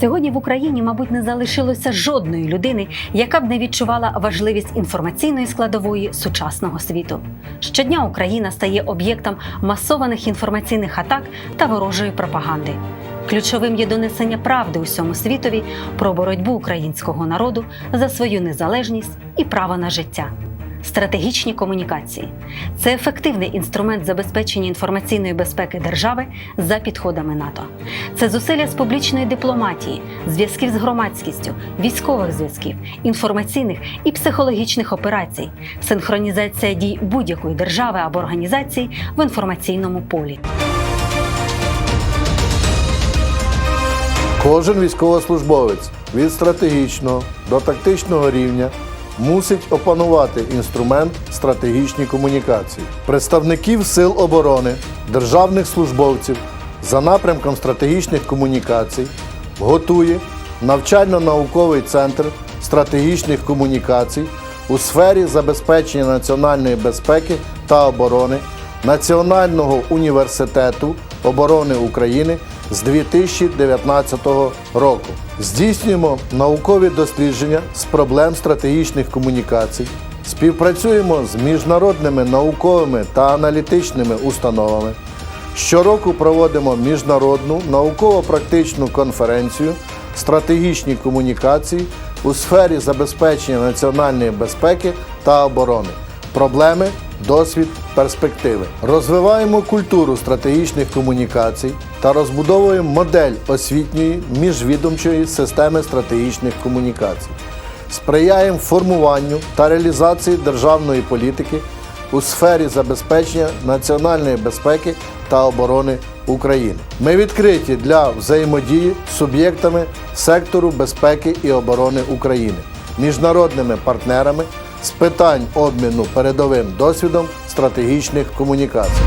Сьогодні в Україні, мабуть, не залишилося жодної людини, яка б не відчувала важливість інформаційної складової сучасного світу. Щодня Україна стає об'єктом масованих інформаційних атак та ворожої пропаганди. Ключовим є донесення правди усьому світові про боротьбу українського народу за свою незалежність і право на життя. Стратегічні комунікації це ефективний інструмент забезпечення інформаційної безпеки держави за підходами НАТО. Це зусилля з публічної дипломатії, зв'язків з громадськістю, військових зв'язків, інформаційних і психологічних операцій, синхронізація дій будь-якої держави або організації в інформаційному полі. Кожен військовослужбовець від стратегічного до тактичного рівня мусить опанувати інструмент стратегічні комунікації. Представників сил оборони, державних службовців за напрямком стратегічних комунікацій готує навчально-науковий центр стратегічних комунікацій у сфері забезпечення національної безпеки та оборони Національного університету оборони України з 2019 року. Здійснюємо наукові дослідження з проблем стратегічних комунікацій, співпрацюємо з міжнародними науковими та аналітичними установами. Щороку проводимо міжнародну науково-практичну конференцію стратегічні комунікації у сфері забезпечення національної безпеки та оборони. Проблеми, досвід, перспективи. Розвиваємо культуру стратегічних комунікацій та розбудовуємо модель освітньої міжвідомчої системи стратегічних комунікацій. Сприяємо формуванню та реалізації державної політики у сфері забезпечення національної безпеки та оборони України. Ми відкриті для взаємодії з суб'єктами сектору безпеки і оборони України, міжнародними партнерами з питань обміну передовим досвідом стратегічних комунікацій.